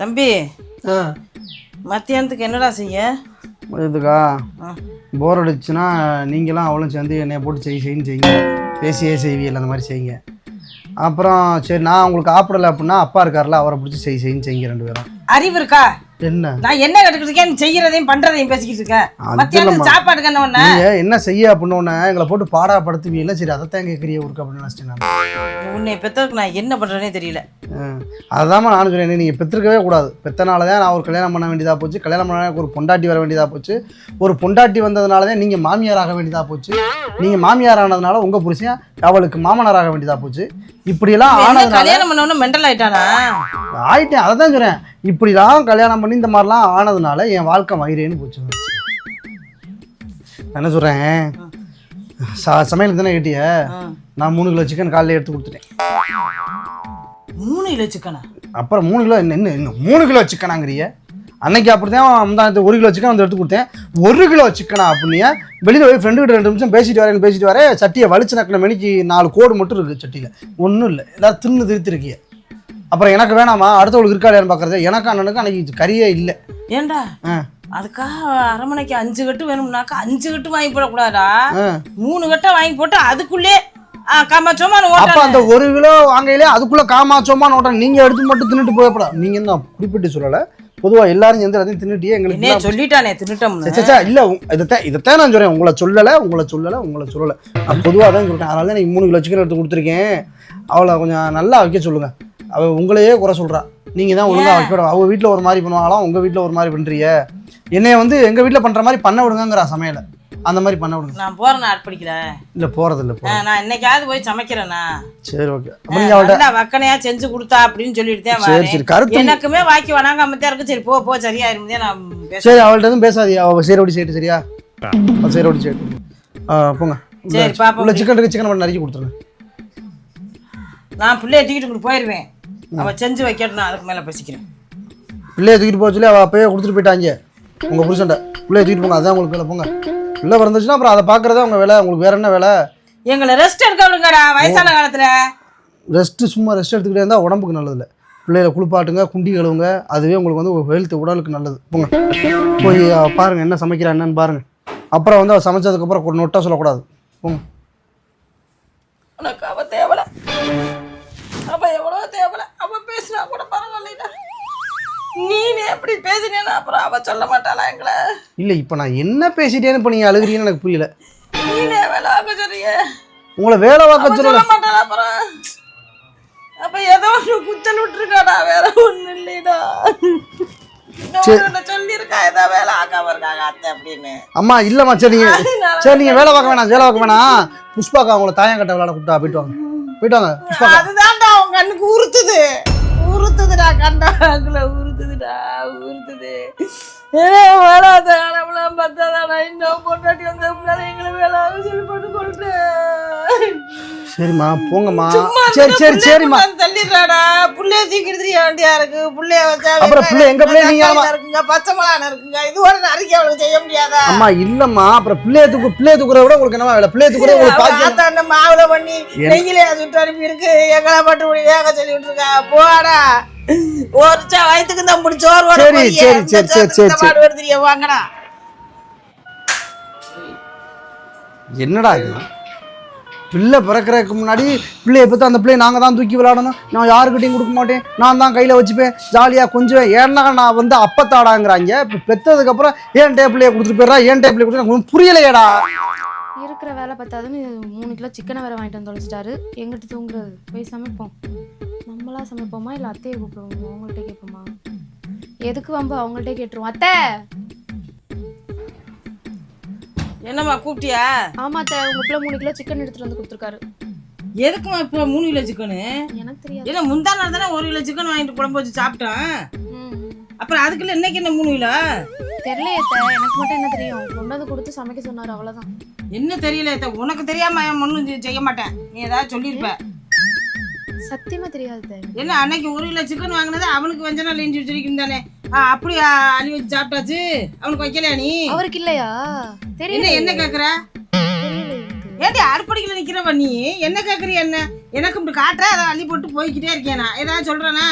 தம்பி ஆ. மத்தியானத்துக்கு என்னடா செய்ய? இதுக்கா. போர் அடிச்சுன்னா நீங்களும் அவளும் சேர்ந்து என்னைய போட்டு செய் செய்யுன்னு செய்யுங்க. பேசியே செய்வியல் அந்த மாதிரி செய்யுங்க. அப்புறம் சரி நான் உங்களுக்கு ஆப்பிடலை அப்படின்னா அப்பா இருக்கார்ல அவரை பிடிச்சி செய் செய்யுன்னு செய்யுங்க ரெண்டு பேரும். அறிவு இருக்கா? என்ன? நான் என்ன கட்டுக்கிட்டு இருக்கேன் செய்யறதையும் பண்றதையும் பேசிக்கிட்டு இருக்கேன் மத்தியானத்துக்கு இல்லம்மா. சாப்பாடுக்கு என்ன நீங்க செய்ய அப்படின்னு எங்களை போட்டு பாடா படுத்துவீங்களா சரி அதைத்தான் கேட்குறிய ஊருக்கு அப்படின்னு நினச்சிட்டேன் நான். உன்னை நான் என்ன பண்றேனே தெரியல. அதுதாம்மா நானும் சொன்னேன் நீங்கள் பெற்றிருக்கவே கூடாது. பெத்தனால தான் நான் ஒரு கல்யாணம் பண்ண வேண்டியதாக போச்சு. கல்யாணம் பண்ண ஒரு பொண்டாட்டி வர வேண்டியதாக போச்சு. ஒரு பொண்டாட்டி வந்ததுனால தான் நீங்கள் மாமியார் ஆக வேண்டியதாக போச்சு. நீங்கள் மாமியார் ஆனதுனால உங்கள் புருஷன் அவளுக்கு மாமனார் ஆக வேண்டியதாக போச்சு. இப்படியெல்லாம் என்ன ஆனதுனால கல்யாணம் பண்ணவன மெண்டல் ஆயிட்டானா? ஆயிட்டேன். அதை தான் சொல்கிறேன் இப்படிலாம் கல்யாணம் பண்ணி இந்த மாதிரிலாம் ஆனதுனால என் வாழ்க்கை மயிரேன்னு போச்சு. நான் என்ன சொல்கிறேன் ச சமையலுக்கு தானே கேட்டிய. நான் மூணு கிலோ சிக்கன் காலையில் எடுத்து கொடுத்துட்டேன். மூணு கிலோ சிக்கனா அப்புறம் மூணு கிலோ என்ன என்ன மூணு கிலோ சிக்கனாங்கிறிய அன்னைக்கு அப்படிதான் முந்தானத்து ஒரு கிலோ சிக்கன் வந்து எடுத்து கொடுத்தேன். ஒரு கிலோ சிக்கனா அப்படின்னா வெளியில் போய் ஃப்ரெண்டு கிட்ட ரெண்டு நிமிஷம் பேசிட்டு வரேன்னு பேசிட்டு வரேன். சட்டியை வலிச்சு நக்கின மணிக்கு நாலு கோடு மட்டும் இருக்குது சட்டியில். ஒன்றும் இல்லை. ஏதாவது தின்னு திருத்திருக்கிய அப்புறம் எனக்கு வேணாமா? அடுத்தவங்களுக்கு இருக்கா இல்லையான்னு பார்க்குறது எனக்கு அண்ணனுக்கு அன்னைக்கு கறியே இல்லை. ஏன்டா ஆ. அதுக்காக அரமனைக்கு அஞ்சு கட்டு வேணும்னாக்கா அஞ்சு கட்டு வாங்கி போடக்கூடாதா? மூணு கட்டை வாங்கி போட்டு அதுக்குள்ளே காமாச்சோமா அப்போ அந்த ஒரு கிலோ வாங்கையிலே அதுக்குள்ளே காமாச்சோமா நோட்டம் நீங்கள் எடுத்து மட்டும் தின்னுட்டு போயப்படாது நீங்கள் தான் குறிப்பிட்டு சொல்லலை? பொதுவாக எல்லாரும் சேர்ந்து எல்லாத்தையும் தின்னுட்டியே எங்களுக்கு சொல்லிட்டானே சே, இல்ல இதைத்தான் இதைத்தான் நான் சொல்றேன். உங்களை சொல்லலை உங்களை சொல்லலை உங்களை சொல்லலை. நான் பொதுவாக தான் சொல்றேன். அதனால தான் மூணு கிலோ சிக்கன் எடுத்து கொடுத்துருக்கேன். அவளை கொஞ்சம் நல்லா வைக்க சொல்லுங்க. அவள் உங்களையே குறை சொல்றா. நீங்கள் தான் ஒழுங்கா வைக்க விட அவள் வீட்டில் ஒரு மாதிரி பண்ணுவாங்களாம் உங்கள் வீட்டில் ஒரு மாதிரி பண்ணுறிய என்னைய வந்து எங்கள் வீட்டில் பண்ணுற மாதிரி பண்ண விடுங்கங்கிறா சமையலை. அந்த மாதிரி பண்ண விடுங்க. நான் போறேன் அர்ப்பணிக்கிறேன். இல்லை போகிறது இல்லை நான் இன்னைக்காவது போய் சமைக்கிறேன்னா சரி ஓகே. அப்போ நீங்கள் அவள்கிட்ட நல்லா வக்கனையா செஞ்சு கொடுத்தா அப்படின்னு சொல்லிட்டு சரி சரி கருத்து எனக்குமே வாக்கி வணங்காம தான் இருக்கு. சரி போ போ சரியாயிருந்தே நான் பேச சரி அவள்கிட்ட எதுவும் பேசாதீ. அவள் சேரோடி சேட்டு சரியா? சேரோடி சேட்டு ஆ போங்க. சரி பாப்போம். உள்ள சிக்கன் சிக்கன் மட்டும் நறுக்கி கொடுத்துருங்க. நான் பிள்ளைய டிக்கெட் கொண்டு போயிருவேன். அவ செஞ்சு வைக்கட்டும் நான் அதுக்கு மேல பேசிக்கிறேன். பிள்ளைய தூக்கிட்டு போக சொல்லி அவள் அப்பயே கொடுத்துட்டு போயிட்டாங்க. உங்கள் புருஷன்ட்ட. பிள்ளைய தூக்கிட்டு போங்க அதான் உங்களுக்கு வேலை போங்க. பிள்ளை பிறந்துச்சுன்னா அப்புறம் அதை பார்க்குறதா உங்கள் வேலை உங்களுக்கு வேற என்ன வேலை? எங்களை ரெஸ்ட் எடுக்க விடுங்கடா வயசான காலத்துல. ரெஸ்ட்டு சும்மா ரெஸ்ட் எடுத்துக்கிட்டே இருந்தால் உடம்புக்கு நல்லதில்ல. பிள்ளைகளை குளிப்பாட்டுங்க குண்டி கழுவுங்க அதுவே உங்களுக்கு வந்து ஹெல்த் உடலுக்கு நல்லது. போங்க. போய் அவ பாருங்க என்ன சமைக்கிறா என்னன்னு பாருங்க. அப்புறம் வந்து அவள் சமைச்சதுக்கப்புறம் ஒரு நொட்டா சொல்லக்கூடாது. போங்க. உனக்கு தேவல. அவ எவ்வளோ தேவல அவ பேசினா கூட பரவாயில்லைடா நீனே எப்படி பேசினேன்னா அப்புறம் அவ சொல்ல மாட்டாளா எங்களை? இல்லை இப்போ நான் என்ன பேசிட்டேன்னு இப்போ நீங்கள் அழுகிறீங்கன்னு எனக்கு புரியல. நீனே வேலை ஆக்க சொல்றியே. உங்களை வேலை பார்க்க சொல்ல மாட்டாளா அப்புறம்? அப்ப ஏதோ ஒன்று குச்சல் விட்டுருக்காடா வேற ஒண்ணு இல்லைடா. அம்மா இல்லைம்மா சரி சரி நீங்கள் வேலை பார்க்க வேணாம் வேலை பார்க்க வேணாம். புஷ்பாக்கா உங்களை தாயங்கட்ட விளையாட கூப்பிட்டா போயிட்டு வாங்க. போயிட்டு வாங்க. புஷ்பாக்கா. கண்ணுக்கு உறுத்துது. உறுத்துதுடா கண்டாக்குல உறுத்துதுடா உறுத்துது. வராத காலம்லாம் இன்னும் பொண்டாட்டி வந்த முன்னாடி எங்களை வேலை சொல்லி போட்டு கொடுத்தேன் சரிம்மா போங்கம்மா. சரி சரி சரிம்மா. தள்ளிடுறாடா. புள்ளைய தூக்கிட்டு திரிய வேண்டியா இருக்கு? புள்ளைய வச்சா அப்புறம் புள்ளை எங்க புள்ளைய நீங்க இருக்குங்க பச்சை மிளகா இருக்குங்க. இது ஒரு நறுக்கி அவளுக்கு செய்ய முடியாதா? அம்மா இல்லம்மா. அப்புறம் பிள்ளைய தூக்கு பிள்ளைய தூக்குறத விட உங்களுக்கு என்ன வேலை? பிள்ளைய தூக்குறது உங்களுக்கு பாக்கியம். ஆத்தா அந்த மாவுல பண்ணி நெய்யில சுட்டு அனுப்பி இருக்கு எங்களை மட்டும் வேக சொல்லி விட்டுருக்கா. போடா. ஒரு வயிற்றுக்கு தான் முடிச்சு சோறு சரி. சரி, சரி, சரி, சரி, வாங்கடா. என்னடா இது? பிள்ளை பிறக்கறதுக்கு முன்னாடி பிள்ளைய பற்றி அந்த பிள்ளைய நாங்கள் தான் தூக்கி விளையாடணும். நான் யாருக்கிட்டையும் கொடுக்க மாட்டேன். நான் தான் கையில் வச்சுப்பேன். ஜாலியாக கொஞ்சம் ஏன்னா நான் வந்து அப்பத்தாடாங்கிறாங்க. இப்போ பெற்றதுக்கப்புறம் ஏன் டேபிளையே கொடுத்துட்டு போயிடறா? ஏன் டேபிளே கொடுத்து புரியலையேடா. இருக்கிற வேலை பார்த்தாதுன்னு மூணு கிலோ சிக்கனை வேற வாங்கிட்டு வந்து தொலைச்சிட்டாரு. எங்கிட்ட தூங்குறது. போய் சமைப்போம். நம்மளா சமைப்போமா இல்லை அத்தையை கூப்பிடுவோம்? அவங்கள்ட்ட கேட்போமா? எதுக்கு வம்பு? அவங்கள்ட்ட கேட்டுருவோம். அத்தை! என்னம்மா கூப்பிட்டியா? ஆமா அத்தை. உங்க பிள்ளை மூணு கிலோ சிக்கன் எடுத்துட்டு வந்து கொடுத்துருக்காரு. எதுக்குமா இப்போ மூணு கிலோ சிக்கனு எனக்கு தெரியாது. ஏன்னா முந்தா நாள் தானே ஒரு கிலோ சிக்கன் வாங்கிட்டு குழம்பு வச்சு சாப்பிட்டேன். அப்புறம் அதுக்குள்ள இன்னைக்கு என்ன மூணு கிலோ? தெரியலையே அத்தை. எனக்கு மட்டும் என்ன தெரியும்? கொண்டு வந்து கொடுத்து சமைக்க சொன்னாரு அவ்வளவுதான். என்ன தெரியல அத்தை. உனக்கு தெரியாம என் ஒன்றும் செய்ய மாட்டேன். நீ ஏதாவது சொல்லியிருப்ப சத்தியமா தெரியாது. என்ன அன்னைக்கு ஒரு கிலோ சிக்கன் வாங்கினது அவனுக்கு வஞ்சனா லேஞ்சு வச்சிருக்கீங்க தானே. அப்படி அள்ளி வச்சு சாப்பிட்டாச்சு? அவனுக்கு வைக்கலையா நீ? அவருக்கு இல்லையா? தெரியல என்ன கேக்குற. ஏன்டி அடுப்படிக்கல நிக்கிறவ நீ? என்ன கேக்குறிய என்ன? எனக்கு இப்படி காட்டுற? அதை அள்ளி போட்டு போய்க்கிட்டே இருக்கேன்? ஏதாவது சொல்றேனா?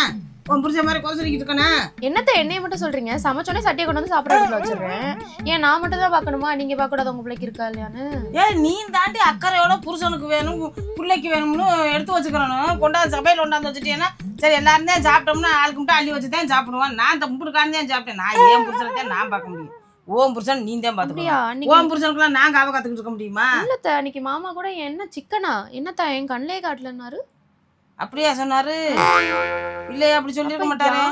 உன் புரிச்ச மாதிரி குறை சொல்லிக்கிட்டு இருக்கனா? என்னத்த என்னைய மட்டும் சொல்றீங்க? சமைச்சோடனே சட்டியை கொண்டு வந்து சாப்பிட இடத்துல வச்சிடுறேன். ஏன் நான் மட்டும் தான் பார்க்கணுமா? நீங்க பார்க்க கூடாது உங்க பிள்ளைக்கு இருக்கா இல்லையான்னு? ஏன் நீ தாண்டி அக்கறையோட புருஷனுக்கு வேணும் பிள்ளைக்கு வேணும்னு எடுத்து வச்சுக்கிறணும். கொண்டாந்து சபையில் கொண்டாந்து வச்சுட்டேன்னா சரி எல்லாரும் தான் சாப்பிட்டோம்னா ஆளுக்கு மட்டும் அள்ளி வச்சு தான் சாப்பிடுவான். நான் இந்த முட்டுக்கான்னு தான் சாப்பிட்டேன். நான் ஏன் புருஷனை தான் நான் பார்க்க முடியும். ஓம் புருஷன் நீ தான் அன்னைக்கு ஓம் புருஷனுக்குலாம் நான் காவ கற்றுக்கிட்டு இருக்க முடியுமா? இல்லத்த அன்னைக்கு மாமா கூட என்ன சிக்கனா? என்னத்தா என் கண்ணிலே காட்டலன்னாரு? அப்படியா சொன்னாரு? இல்லையா அப்படி சொல்லியிருக்க மாட்டாரு?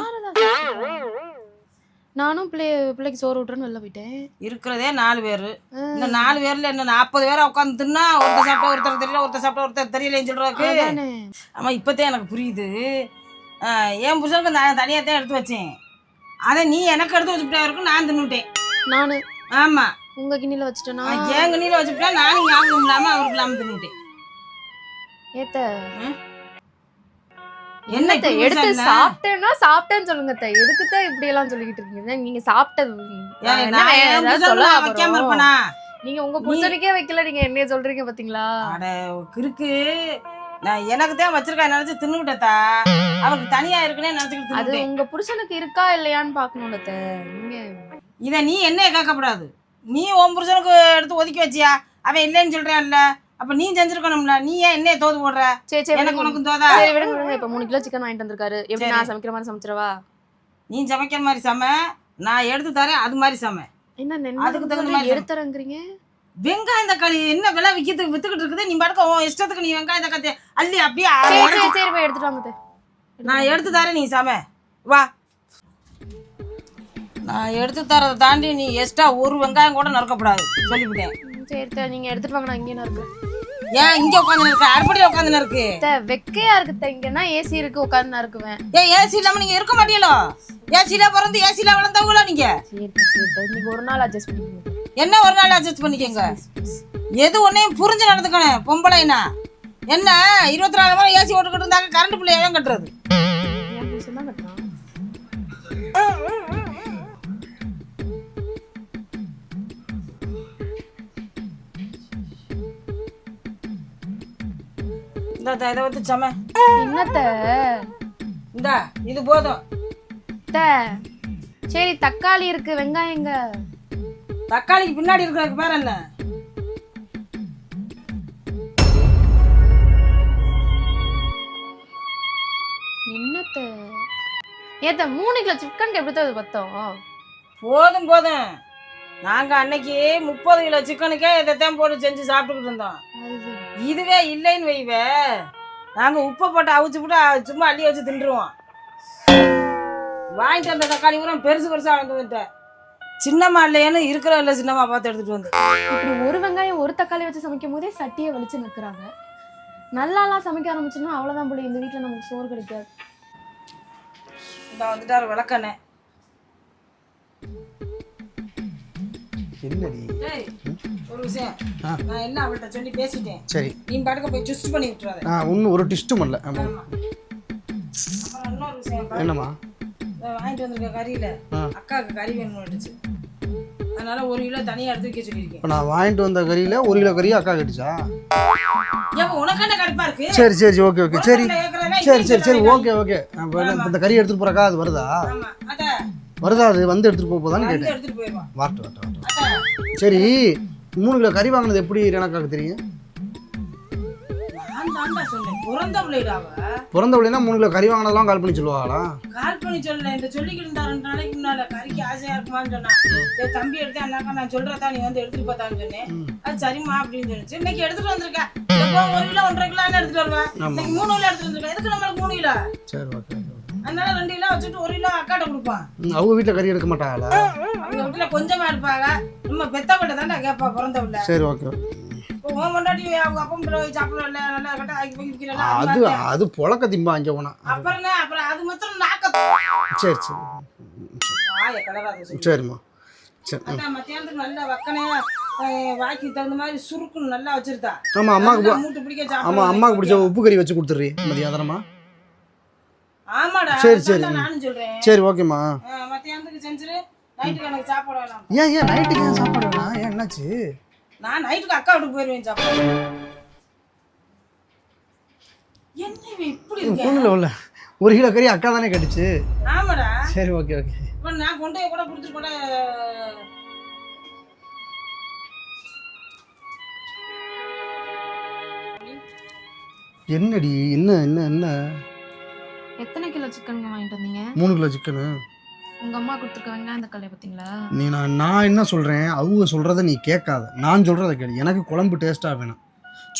நானும் பிள்ளை பிள்ளைக்கு சோறு விட்டுறேன்னு வெளில போயிட்டேன். இருக்கிறதே நாலு பேர். இந்த நாலு பேர்ல என்ன நாற்பது பேரை உட்காந்து தின்னா ஒருத்தர் சாப்பிட்டா ஒருத்தர் தெரியல ஒருத்தர் சாப்பிட்டா ஒருத்தர் தெரியலன்னு சொல்றதுக்கு? அதானே. ஆமா இப்போதான் எனக்கு புரியுது. என் புருஷனுக்கு நான் தனியாக தான் எடுத்து வச்சேன். அதை நீ எனக்கு எடுத்து வச்சுட்டா இருக்கும் நான் தின்னுட்டேன். நானு. ஆமா. உங்க கிண்ணில வச்சுட்டேனா? என் கண்ணியில் வச்சுட்டா நானும் ஞாபகம் இல்லாம அவருக்கு இல்லாம தின்னுட்டேன். ஏத்த. என்னத்த எடுத்து? சாப்பிட்டேன்னா சாப்பிட்டேன்னு சொல்லுங்க. எதுக்குத்தான் இப்படி எல்லாம் சொல்லிக்கிட்டு இருக்கீங்க? நீங்க சாப்பிட்டது என்ன வைக்காம? இருப்பேனா நீங்க உங்க புருஷனுக்கே வைக்கல நீங்க என்னைய சொல்றீங்க பாத்தீங்களா? அட கிறுக்கு. நான் எனக்கு தான் வச்சிருக்கேன் நினைச்சு தின்னுட்டா அவருக்கு தனியா இருக்குன்னே நினைச்சுக்கிட்டு அது உங்க புருஷனுக்கு இருக்கா இல்லையான்னு பாக்கணும்ல. நீங்க இதை நீ என்ன கேட்கக்கூடாது. நீ உன் புருஷனுக்கு எடுத்து ஒதுக்கி வச்சியா? அவன் இல்லைன்னு சொல்றான்ல. அப்ப நீ செஞ்சிருக்கணும்ல. நீ ஏன் என்னைய தோது போடுற? சரி சரி எனக்கு. உனக்கும் தோதா? சரி விடுங்க விடுங்க இப்ப மூணு கிலோ சிக்கன் வாங்கிட்டு வந்திருக்காரு. எப்படி. நான் சமைக்கிற மாதிரி சமைச்சிடவா? நீ சமைக்கிற மாதிரி சம. நான் எடுத்து தரேன் அது மாதிரி சம. என்ன அதுக்கு தகுந்த மாதிரி எடுத்துறங்கிறீங்க? வெங்காயம் தக்காளி என்ன விலை விற்கிறது வித்துக்கிட்டு இருக்குது? நீ பாட்டுக்க உன் இஷ்டத்துக்கு நீ வெங்காயம் தக்காளி அள்ளி அப்படியே சரி போய் எடுத்துட்டு வாங்க. நான் எடுத்து தரேன் நீ சம. வா. நான் எடுத்து தரதை தாண்டி நீ எக்ஸ்ட்ரா ஒரு வெங்காயம் கூட நறுக்கப்படாது சொல்லிவிட்டேன். சரி அத்தை, நீங்க எடுத்துட்டு வாங்க நான் இங்கே இருக்கு ஏன் இங்க உட்காந்து இருக்க? உட்காந்து இருக்கு. வெக்கையா இருக்கு. இங்கன்னா ஏசி இருக்கு உட்காந்து நான் இருக்குவேன். ஏன் ஏசி இல்லாம நீங்க இருக்க மாட்டீங்களோ? ஏசில பிறந்து ஏசில வளர்ந்தவங்களா நீங்க? சரி அத்தை, சரி அத்தை. இன்னைக்கு ஒரு நாள் அட்ஜஸ்ட் பண்ணிக்கோங்க. என்ன ஒரு நாள் அட்ஜஸ்ட் பண்ணிக்கோங்க? எது ஒன்னையும் புரிஞ்சு நடந்துக்கணும் பொம்பளைனா என்ன? இருபத்தி நாலு மணி ஏசி ஓட்டுக்கிட்டு இருந்தாங்க கரண்ட் பிள்ளை எவன் கட்டுறது? இந்த இதை வந்து சம என்னத்த? இந்த இது போதும். சரி தக்காளி இருக்கு வெங்காயங்க. தக்காளிக்கு பின்னாடி இருக்கிறதுக்கு பேர் என்ன? என்னத்த? ஏத்த மூணு கிலோ சிக்கனுக்கு எப்படி தான் பத்தோம்? போதும் போதும். நாங்க அன்னைக்கு முப்பது கிலோ சிக்கனுக்கே இதைத்தான் போட்டு செஞ்சு சாப்பிட்டுக்கிட்டு இருந்தோம். இதுவே இல்லைன்னு வைவே. நாங்க உப்பை போட்டு அவிச்சு போட்டு சும்மா அள்ளி வச்சு தின்றுவோம். வாங்கிட்டு வந்த தக்காளி கூட பெருசு பெருசா வாங்கிட்டு வந்துட்டேன். சின்னம்மா இல்லையேன்னு இருக்கிற இல்லை சின்னம்மா பார்த்து எடுத்துட்டு வந்து. இப்படி ஒரு வெங்காயம் ஒரு தக்காளி வச்சு சமைக்கும் போதே சட்டியை வலிச்சு நிற்கிறாங்க. நல்லாலாம் சமைக்க ஆரம்பிச்சோன்னா அவ்வளோதான் போல இந்த வீட்டில் நமக்கு சோறு கிடைக்காது. இந்த வந்துட்டாரு விளக்கண்ணே. என்னடி? ஒரு விஷயம். நான் எல்லாம் அவள்கிட்ட சொல்லி பேசிட்டேன்? சரி. நீ பாட்டுக்கு போய் சுஸ்ட் பண்ணி விட்டுறாத. நான் ஒன்றும் ஒரு டிஸ்ட்டும் பண்ணல ஆமாம் இன்னொரு விஷயம். என்னம்மா? வாங்கிட்டு வந்திருக்க கறியில ஆ. அக்காவுக்கு கறி வேணும்னுச்சு அதனால ஒரு கிலோ தனியா எடுத்து வைக்க சொல்லியிருக்கேன். இப்போ நான் வாங்கிட்டு வந்த கறியில் ஒரு கிலோ கறி அக்கா இருக்கு? சரி சரி ஓகே ஓகே. சரி? சரி சரி சரி. Okay okay. இந்த கறி எடுத்துகிட்டு போகிறக்கா அது வருதா? வருதா? அது வந்து எடுத்துகிட்டு போக போதான்னு கேட்டேன். எடுத்துட்டு வாட்டு வாட்டு சரி மூணு கிலோ கறி வாங்கினது எப்படி எனக்காக தெரியும்? பிறந்த பிள்ளைனா மூணு கிலோ கறி வாங்கினதெல்லாம் கால் பண்ணி சொல்லுவாங்களா கால் பண்ணி சொல்லல. இந்த சொல்லிக்கிட்டு இருந்தா ரெண்டு நாளைக்கு முன்னால கறிக்கு ஆசையா இருக்குமான்னு சொன்னான் சரி தம்பி எடுத்தேன் அண்ணாக்கா நான் சொல்றதா நீ வந்து எடுத்துட்டு போத்தான்னு சொன்னேன். அது சரிம்மா அப்படின்னு சொல்லிச்சு. இன்னைக்கு எடுத்துட்டு வந்திருக்க. எப்போ ஒரு கிலோ ஒன்றரை கிலோ எடுத்துட்டு வருவேன் இன்னைக்கு மூணு கிலோ எடுத்துட்டு வந்திருக்கேன் எதுக்கு நம்மளுக்கு மூணு கிலோ? சரி ஓகே. அதனால ரெண்டு கிலோ வச்சுட்டு ஒரு கிலோ அக்காட்ட கொடுப்பான். அவங்க வீட்டில் கறி எடுக்க மாட்டாங்களா? அவங்க வீட்டுல கொஞ்சமா இருப்பாங்க. நம்ம பெத்த பிள்ளை தான்டா கேட்பா பிறந்த பிள்ளை சரி ஓகே உன் பொண்டாட்டி அவங்க அப்பா பிள்ளை போய் சாப்பிடல நல்லா கட்ட ஆக்கி போய் அது அது புழக்க திம்பா அங்கே போனா அப்புறம் அது மாத்திரம் நாக்க சரி சரி. சரிம்மா. சரி மத்தியானத்துக்கு நல்லா வக்கனையா வாய்க்கு தகுந்த மாதிரி சுருக்குன்னு நல்லா வச்சிருந்தா. ஆமாம் அம்மாவுக்கு ஆமாம் அம்மாவுக்கு பிடிச்ச உப்பு கறி வச்சு கொடுத்துட்றீ மதியானமா ஆமாடா சரி, சரி. சொல்றேன். சரி ஓகேம்மா. அஹ், மத்தியானத்துக்கு செஞ்சிரு நைட்டுக்கு எனக்கு சாப்பாடு வேணாம். ஏன் ஏன் நைட்டுக்கு ஏன் சாப்பாடு வேணாம்? ஏன் என்னாச்சு? நான் நைட்டுக்கு அக்கா வீட்டுக்கு போயிருவேன் சாப்பாடு. என்ன இப்படி ஒன்றும் இல்லை ஒரு கிலோ கறி அக்கா தானே கட்டுச்சு ஆமாடா. சரி ஓகே ஓகே. இப்போ நான் கொண்டு போய் கூட பிடிச்சிட்டு கூட என்னடி என்ன என்ன என்ன? எத்தனை கிலோ சிக்கன் வாங்கிட்டு வந்தீங்க? மூணு கிலோ சிக்கனு உங்க அம்மா கொடுத்துருக்க வெங்காயம் தக்காளி பார்த்தீங்களா நீ நான் நான் என்ன சொல்கிறேன் அவங்க சொல்கிறத நீ கேட்காத. நான் சொல்கிறத கேளு. எனக்கு குழம்பு டேஸ்ட்டாக வேணும்.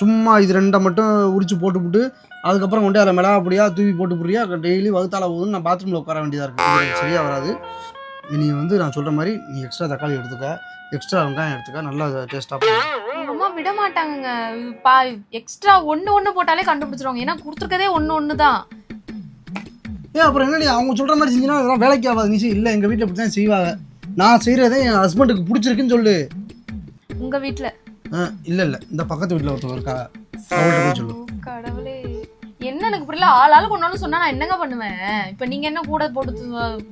சும்மா இது ரெண்டை மட்டும் உரிச்சு போட்டுவிட்டு அதுக்கப்புறம் கொண்டு அதில் மிளகா பொடியா தூவி போட்டு புரியா டெய்லி வகுத்தால போகுதுன்னு நான் பாத்ரூமில் உட்கார வேண்டியதாக இருக்குது சரியாக வராது. நீ வந்து நான் சொல்கிற மாதிரி நீ எக்ஸ்ட்ரா தக்காளி எடுத்துக்க. எக்ஸ்ட்ரா வெங்காயம் எடுத்துக்க. நல்லா டேஸ்ட்டாக எங்க அம்மா விட மாட்டாங்கங்க பா எக்ஸ்ட்ரா ஒண்ணு ஒண்ணு போட்டாலே கண்டுபிடிச்சிருவாங்க. ஏன்னா கொடுத்துருக்கதே ஒண்ணு ஒண்ணு தான் ஏன் அப்புறம் என்ன நீ அவங்க சொல்கிற மாதிரி செஞ்சினா அதெல்லாம் வேலைக்கு ஆகாது. நீ இல்லை எங்கள் வீட்டில் இப்படி தான் செய்வாங்க. நான் செய்கிறதே என் ஹஸ்பண்டுக்கு பிடிச்சிருக்குன்னு சொல்லு. உங்க வீட்ல? இல்லை இல்லை. இந்த பக்கத்து வீட்டில் ஒருத்தவங்க இருக்கா? அவங்கள்ட்ட போய் சொல்லு. கடவுளே. என்ன எனக்கு புரியல? ஆள் ஆளுக்கு ஒன்னாலும் சொன்னா நான் என்னங்க பண்ணுவேன்? இப்ப நீங்க என்ன கூட போட்டு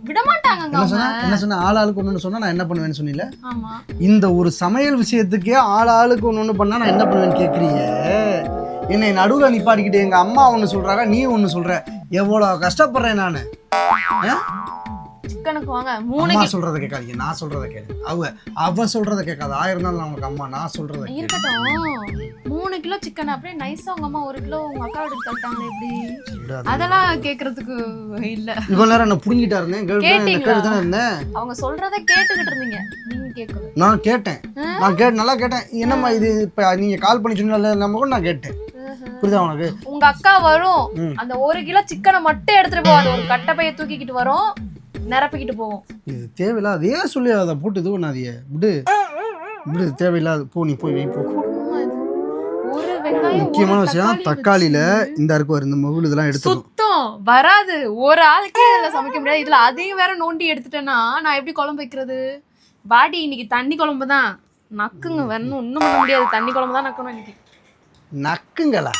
விட மாட்டாங்கங்க என்ன சொன்ன? என்ன சொன்ன? ஆள் ஆளுக்கு ஒன்று சொன்னா நான் என்ன பண்ணுவேன்னு சொன்னீல ஆமா. இந்த ஒரு சமையல் விஷயத்துக்கே ஆள் ஆளுக்கு ஒன்று பண்ணா நான் என்ன பண்ணுவேன்னு கேட்குறீங்க என்னை நடுவில் நிப்பாட்டிக்கிட்டு எங்கள் அம்மா ஒன்று சொல்கிறாங்க நீ ஒன்று சொல்கிற எவ்வளோ கஷ்டப்படுறேன் நான்? சிக்கனுக்கு வாங்க. மூணு அம்மா கேட்காதீங்க. நான் சொல்கிறத கேளு. அவ அவ சொல்கிறத கேட்காது. ஆயிரம் நாள் அவங்களுக்கு அம்மா நான் சொல்கிறத கேளு. இருக்கட்டும். மூணு கிலோ சிக்கன் அப்படியே நைஸா உங்க அம்மா ஒரு கிலோ உங்க அக்கா வீட்டுக்கு தட்டாங்களே எப்படி? விடாத. அதெல்லாம் கேக்குறதுக்கு இல்ல. இவ்வளோ நேரம் என்ன புடுங்கிட்டா இருந்தேன் கேட்டு தானே இருந்தேன். அவங்க சொல்றத கேட்டுக்கிட்டு இருந்தீங்க. நான் கேட்டேன். நான் கேட்டு நல்லா கேட்டேன். என்னம்மா இது இப்போ நீங்கள் கால் பண்ணி சொன்னல நம்ம கூட நான் கேட்டேன். புரியுதா உனக்கு? உங்க அக்கா வரும். அந்த ஒரு கிலோ சிக்கனை மட்டும் எடுத்துட்டு போவாது ஒரு கட்டப்பைய தூக்கிக்கிட்டு வரும் நிரப்பிக்கிட்டு போவோம். இது தேவையில்லாத அதே சொல்லி அதை போட்டு இது பண்ணாதிய விடு. விடு தேவையில்லாத போ நீ போய் போ. முக்கியமான விஷயம் தக்காளியை தக்காளியில இந்த இருக்கு இந்த மகுள் இதெல்லாம் எடுத்துடும் சுத்தம் வராது. ஒரு ஆளுக்கே இதுல சமைக்க முடியாது. இதுல அதையும் வேற நோண்டி எடுத்துட்டேன்னா நான் எப்படி குழம்பு வைக்கிறது? பாடி இன்னைக்கு தண்ணி குழம்பு தான். நக்குங்க வேணும் ஒண்ணும் பண்ண முடியாது. தண்ணி குழம்பு தான் நக்கணும் இன்னைக்கு. நக்குங்களா?